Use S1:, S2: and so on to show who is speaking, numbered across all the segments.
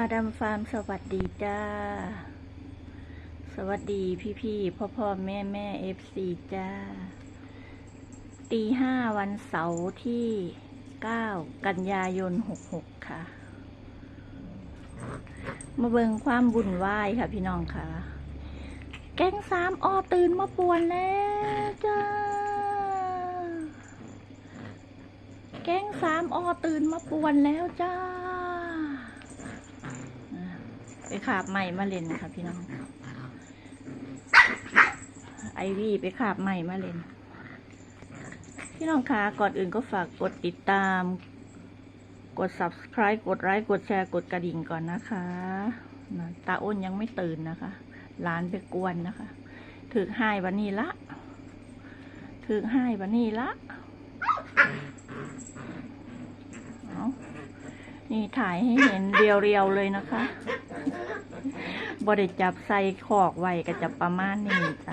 S1: อาดัมฟาร์มสวัสดีจ้า สวัสดีพี่พี่พ่อพ่อแม่แม่เอฟซีจ้า ตีห้าวันเสาร์ที่เก้ากันยายนหกหกค่ะ มาเบิงความบุญวายค่ะพี่น้องค่ะ แก๊งสามออตื่นมาป่วนแล้วจ้า แก๊งสามออตื่นมาป่วนแล้วจ้า ไปขาบใหม่มาเล่นค่ะพี่น้อง ไอวี่ไปขาบใหม่มาเล่น พี่น้องคะก่อนอื่นก็ฝากกดติดตาม กด subscribe กดไลค์กดแชร์กดกระดิ่งก่อนนะคะนะตาอ้นยังไม่ตื่นนะคะหลานไปกวนนะคะถึกให้วันนี้ละถึกให้วันนี้ละ เอา นี่ถ่ายให้เห็นเรียวๆเลยนะคะบริจับใส่ขอกไว้ก็จะประมาณนี้จ้ะ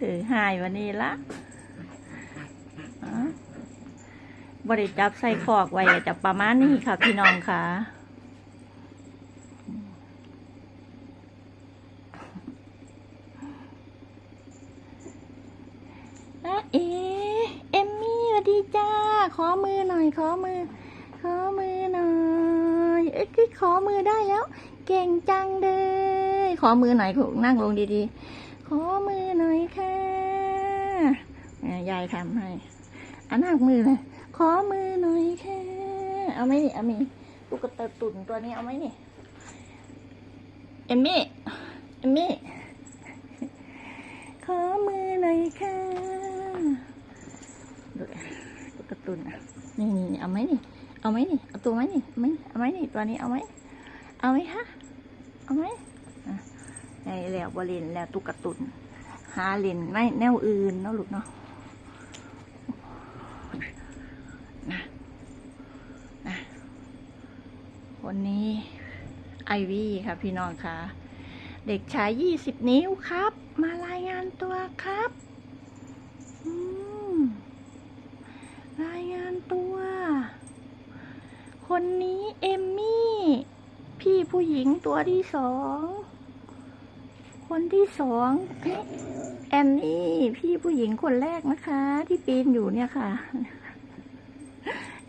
S1: ถือหายวันนี้ละเอบริจับใส่ขอกไว้ก็จะประมาณนี้ค่ะ พี่น้องค่ะเอเอมมี่สวัสดีจ้า ขอมือหน่อย ขอมือ ขอมือหน่อยเอ้ยขอมือได้แล้ว เก่งจังเลย ขอมือหน่อยคุณนั่งลงดีๆ ขอมือหน่อยค่ะยายทำให้อันนั่งมือเลยขอมือหน่อยค่ะเอาไหมนี่เอาไหมตุ๊กตาตุ่นตัวนี้เอาไหมนี่เอมมี่เอมมี่ขอมือหน่อยค่ะ ตุนอะนี่นี่เอาไหมนี่ เอาไหมนี่ เอาตัวไหมนี่ไหมเอาไหมนี่ ตัวนี้เอาไหม เอาไหมฮะ เอาไหมอะในแล้วบริเนแล้วตุกตุน หาเลนไม่แนวอื่นเนาะลูกเนาะนะนะคนนี้ไอวี่ค่ะพี่น้องค่ะ เด็กชายยี่สิบนิ้วครับ มารายงานตัวครับอืมรายงานตัว คนนี้เอมมี่ พี่ ผู้หญิงตัวที่สอง คนที่สองแอนนี่ พี่ผู้หญิงคนแรกนะคะ ที่ปีนอยู่เนี่ยค่ะ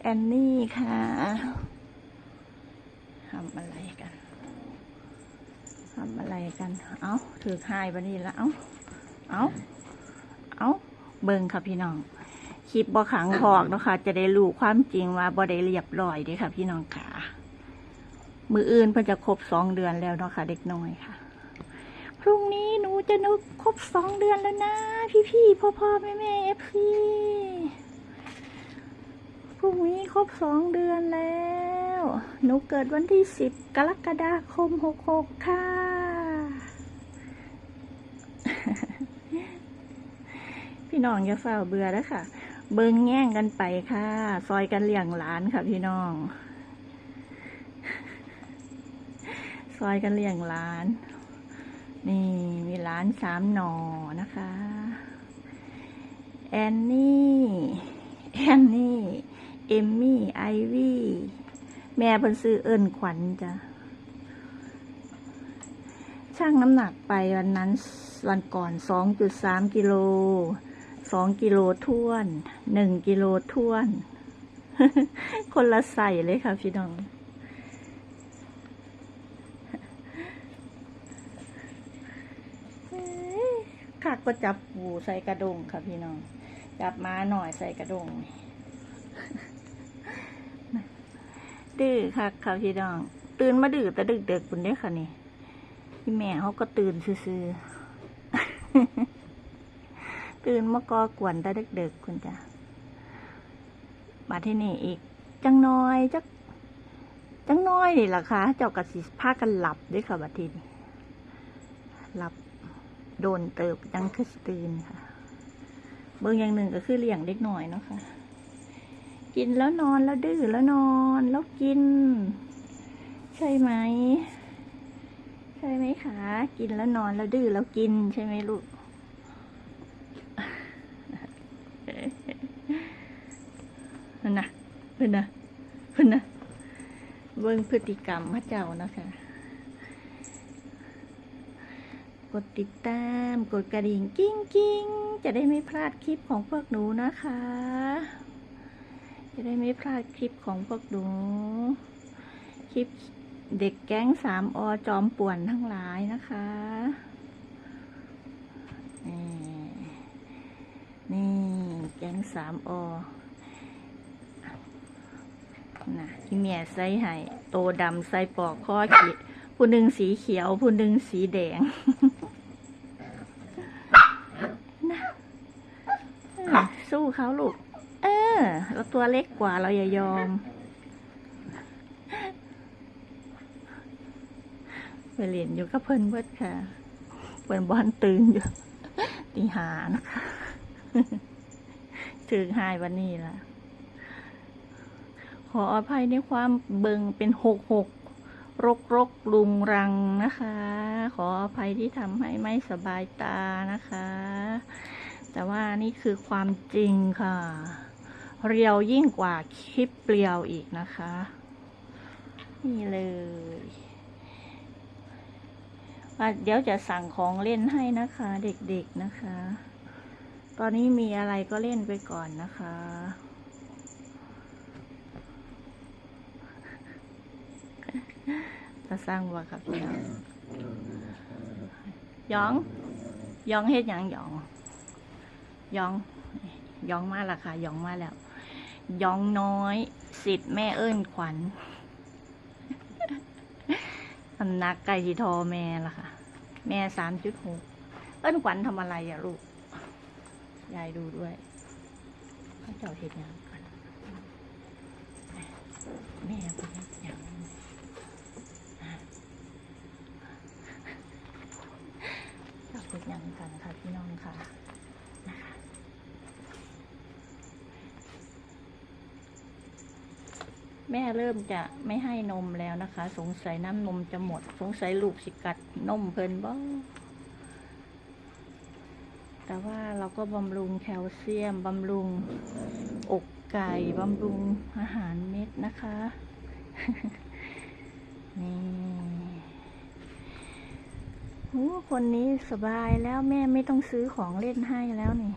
S1: แอนนี่ค่ะทำอะไรกันทำอะไรกัน เอาถือหายวันนี้ละเอาเอาเอาเบิงค่ะพี่น้องคลิปบ่ขังพอกเนาะคะจะได้รู้ความจริงว่าบ่ได้เรียบร้อยเด้ค่ะ พี่น้องค่ะ มืออื่นเพิ่นจะครบสองเดือนแล้วเนาะค่ะ เด็กน้อยค่ะ พรุ่งนี้หนูจะนึกครบสองเดือนแล้วนะ พี่พี่พ่อพ่อแม่แม่เอฟซีพรุ่งนี้ครบสองเดือนแล้ว หนูเกิดวันที่สิบกรกฎาคมหกหกค่ะ พี่น้องอย่าเฝ้าเบื่อแล้วค่ะ เบิงแง่งกันไปค่ะ ซอยกันเลี้ยงหลานค่ะพี่น้อง ซอยกันเลี้ยงหลาน นี่มีหลานสามหนอนะคะ แอนนี่ แอนนี่ เอมมี่ ไอวี่ แม่เพิ่นซื้อเอิ้นขวัญจ้ะช่างน้ำหนักไปวันนั้นวันก่อนสองจุดสามกิโลสองกิโลท้วนหนึ่งกิโลท้วน คนละใส่เลยค่ะพี่น้อง เอ้ยคั ก็จับปูใส่กระดงค่ะพี่น้อง จับม้าหน่อยใส่กระดงดื้อคักค่ะพี่น้อง ตื่นมาดื้อแต่ดึกเด็กๆคุณได้ค่ะนี่พี่แม่เขาก็ตื่นซื่อๆตื่นมากอกวนแต่เด็กๆคุณจ้ะมาที่นี่อีก จังน้อยจักจังน้อยนี่ล่ะคะเจ้ากระสิพากันหลับด้วยค่ะบัดทีนี้หลับ โดนเติบจังคือสตื่นค่ะ เบิ่งอย่างหนึ่งก็คือเลี้ยงเด็กหน่อยเนาะค่ะ กินแล้วนอนแล้วดื้อแล้วนอนแล้วกิน ใช่ไหม ใช่ไหมคะกินแล้วนอนแล้วดื้อแล้วกินใช่ไหมลูกนั่นนะเป็นนะพุ่นนะเบิ่งพฤติกรรมพระเจ้านะคะ กดติดตาม กดกระดิ่งกิ้งกิ้งจะได้ไม่พลาดคลิปของพวกหนูนะคะ จะได้ไม่พลาดคลิปของพวกหนู คลิปเด็กแก๊งสามอจอมป่วนทั้งหลายนะคะนี่นี่แก๊งสามอนะที่เมียใส่ให้โตดำใส่ปอกข้อขีดผู้หนึ่งสีเขียว ผู้หนึ่งสีแดง นะเออ สู้เขาลูก เออ เราตัวเล็กกว่าเราอย่ายอม ไปเรียนอยู่กับเพิ่นเบิดค่ะเปิดบอลตื่นอยู่ตีหานะคะถึงหายวันนี้ล่ะ ขออภัยในความเบิงเป็นหกหกรกรกลุงรังนะคะ ขออภัยที่ทำให้ไม่สบายตานะคะ แต่ว่านี่คือความจริงค่ะ เรียวยิ่งกว่าคลิปเปลียวอีกนะคะ นี่เลยเดี๋ยวจะสั่งของเล่นให้นะคะ เด็กๆนะคะ ตอนนี้มีอะไรก็เล่นไปก่อนนะคะจะสร้างว่าครับยองยองเฮ็ดหยังยอง ยองยองมาและค่ะยองมาแล้วยองน้อย สิทธิ์แม่เอิ้นขวัญสำนักไก่ที่ทอแม่ละค่ะ แม่สามจุดหกเอิ้นขวัญทำอะไรอะลูก ยายดูด้วยเขาเจ้าเห็ดหยังกันแม่เป็นเฮ็ดหยังเจ้าเห็ดหยังกันค่ะพี่น้องค่ะ แม่เริ่มจะไม่ให้นมแล้วนะคะ สงสัยน้ำนมจะหมด สงสัยลูกสิกัดนมเพลินบ้แต่ว่าเราก็บำรุงแคลเซียม บำรุงอกไก่ บำรุงอาหารเม็ดนะคะ นี่โอ้คนนี้สบายแล้วแม่ไม่ต้องซื้อของเล่นให้แล้วนี่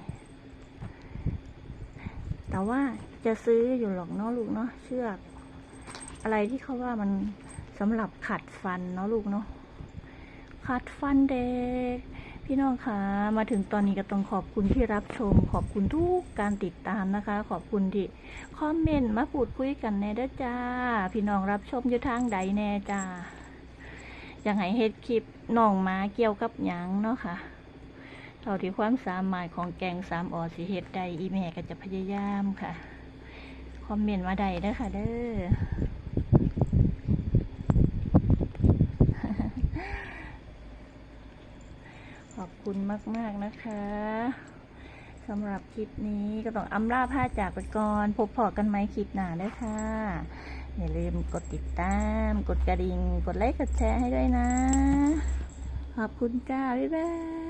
S1: แต่ว่าจะซื้ออยู่หรอกเนาะลูกเนาะเชือก อะไรที่เขาว่ามันสำหรับขัดฟันเนาะลูกเนาะขัดฟันเด็ก พี่น้องคะมาถึงตอนนี้ก็ต้องขอบคุณที่รับชม ขอบคุณทุกการติดตามนะคะ ขอบคุณที่คอมเมนต์มาพูดคุยกันแน่ด้จ้า พี่น้องรับชมอยู่ทางใดแน่จ้าอยากให้เฮ็ดคลิปน้องมาเกี่ยวกับหยังเนาะค่ะเท่าที่ความสามารถของแกงสามออสิเฮ็ดได้อีแม่ก็จะพยายามค่ะ คอมเมนต์มาได้เด้อค่ะเด้อ อบคุณมาก ๆ นะคะสำหรับคลิปนี้ก็ต้องอำลาผ้าจากไปก่อน พบพอกันไหมคลิปหน้าด้วยค่ะ อย่าลืมกดติดตาม กดกระดิ่ง กดไลค์ กดแชร์ให้ด้วยนะ ขอบคุณจ้า บ๊ายบาย